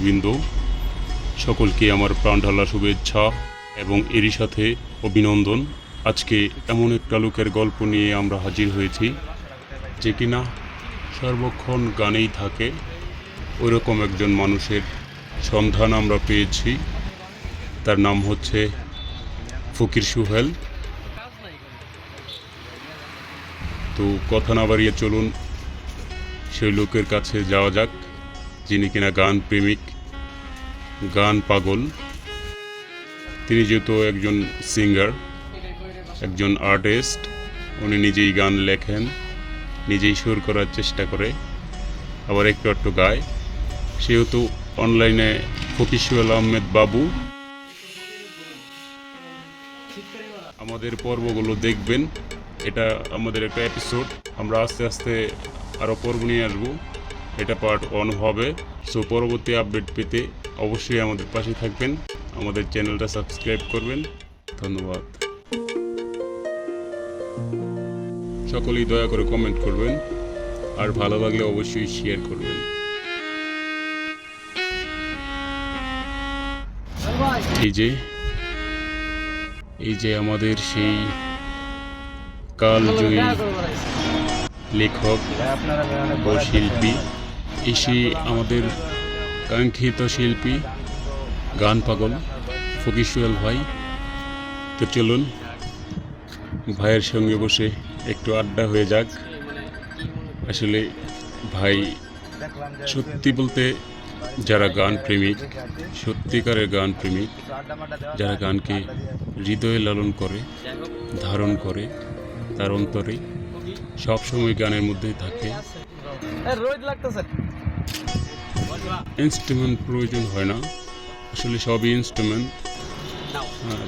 দর্শকবৃন্দ সকলকে আমার প্রাণঢালা শুভেচ্ছা এবং এরই সাথে অভিনন্দন। আজকে এমন একটা লোকের গল্প নিয়ে আমরা হাজির হয়েছি, যে কিনা সর্বক্ষণ গানেই থাকে, ওইরকম একজন মানুষের সন্ধান আমরা পেয়েছি। তার নাম হচ্ছে ফকির সুহেল। তো কথা না বাড়িয়ে চলুন, সেই লোকের কাছে যাওয়া যাক, যিনি কিনা গান প্রেমিক। গান পাগল। তিনি যেহেতু একজন সিঙ্গার একজন আর্টিস্ট উনি নিজেই গান লেখেন, নিজেই সুর করার চেষ্টা করে, আবার একটু একটু গায়। সেহেতু অনলাইনে ফকিসুল আহমেদ বাবু। আমাদের পর্বগুলো দেখবেন, এটা আমাদের একটা এপিসোড আমরা আস্তে আস্তে আরও পর্ব নিয়ে আসব। এটা পার্ট ওয়ান হবে। সো পরবর্তী আপডেট পেতে অবশ্যই আমাদের পাশে থাকবেন। আমাদের চ্যানেলটা সাবস্ক্রাইব করবেন। ধন্যবাদ। সকলেই দয়া করে কমেন্ট করবেন। আর ভালো লাগলে অবশ্যই শেয়ার করবেন। এই যে এই যে আমাদের সেই কালজয়ী লেখক ও শিল্পী, এসে আমাদের কাঙ্ক্ষিত শিল্পী, গান পাগল ফকিসুয়াল ভাই। তো চলুন, ভাইয়ের সঙ্গে বসে একটু আড্ডা হয়ে যাক। আসলে ভাই সত্যি বলতে যারা গান প্রেমিক, সত্যিকারের গান প্রেমিক, যারা গানকে হৃদয়ে লালন করে, ধারণ করে, তার অন্তরে সবসময় গানের মধ্যেই থাকে। ইনস্ট্রুমেন্ট প্রয়োজন হয় না। আসলে সবই ইনস্ট্রুমেন্ট।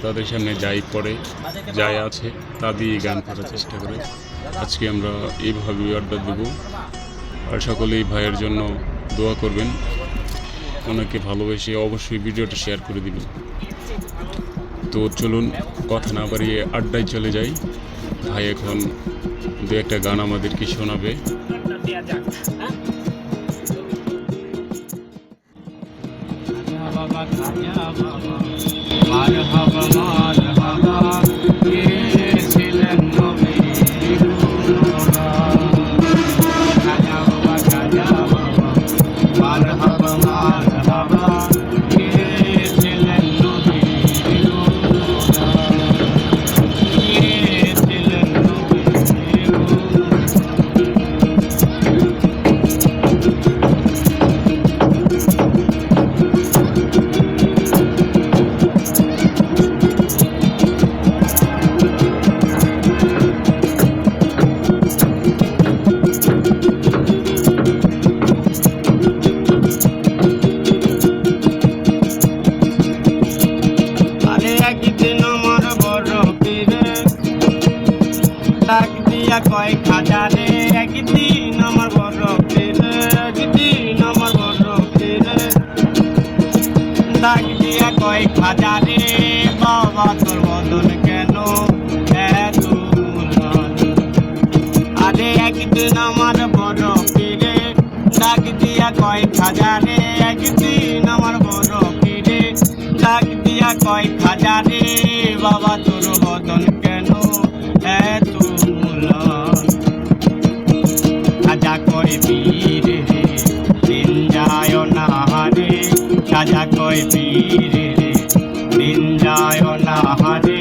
তাদের সামনে যাই পড়ে যাই আছে তা দিয়ে গান করার চেষ্টা করে। আজকে আমরা এইভাবে আড্ডা দেব। আর সকলেই ভাইয়ের জন্য দোয়া করবেন। ওনাকে ভালোবেসে অবশ্যই ভিডিওটা শেয়ার করে দিবেন। তো চলুন কথা না বাড়িয়ে আড্ডায় চলে যাই। ভাই এখন দু একটা গান আমাদেরকে শোনাবে। আরে কয়েক খাজা কয় বীরে রে দিন যায় না হারে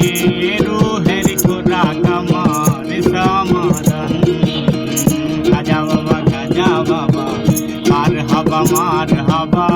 রুহের খোরা কামার সমাধান। গাজা বাবা গাজা বাবা, মার হাবা মার হাবা।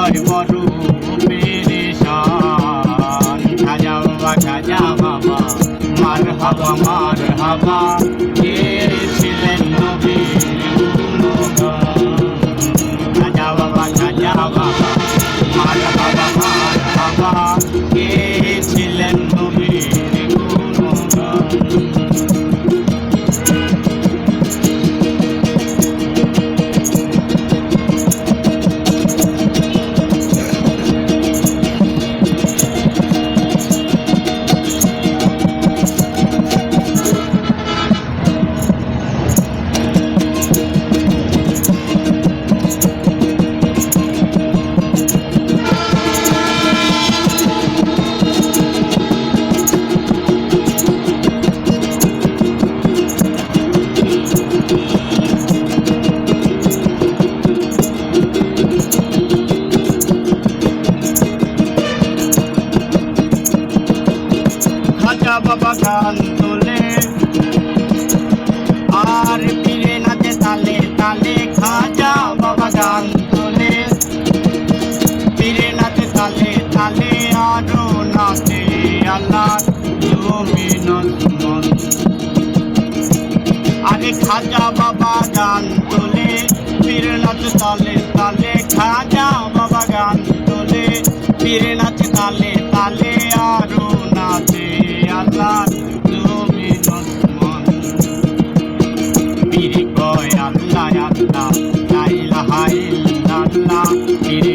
হৃদয় বড় পেরেশান খাজা বাবা খাজা বাবা মার হাবা মার হাবা। কে ছিলেন নবীর খাজা বাবা গান তোলে পীর নাচ তালে তালে, খাজা বাবা গান তোলে পীর নাচ তালে তালে, আরও নাচে আল্লাহ তুমি মন পীর কয় আল্লাহ আল্লাহ লাইলা হাইল্লাহ পীর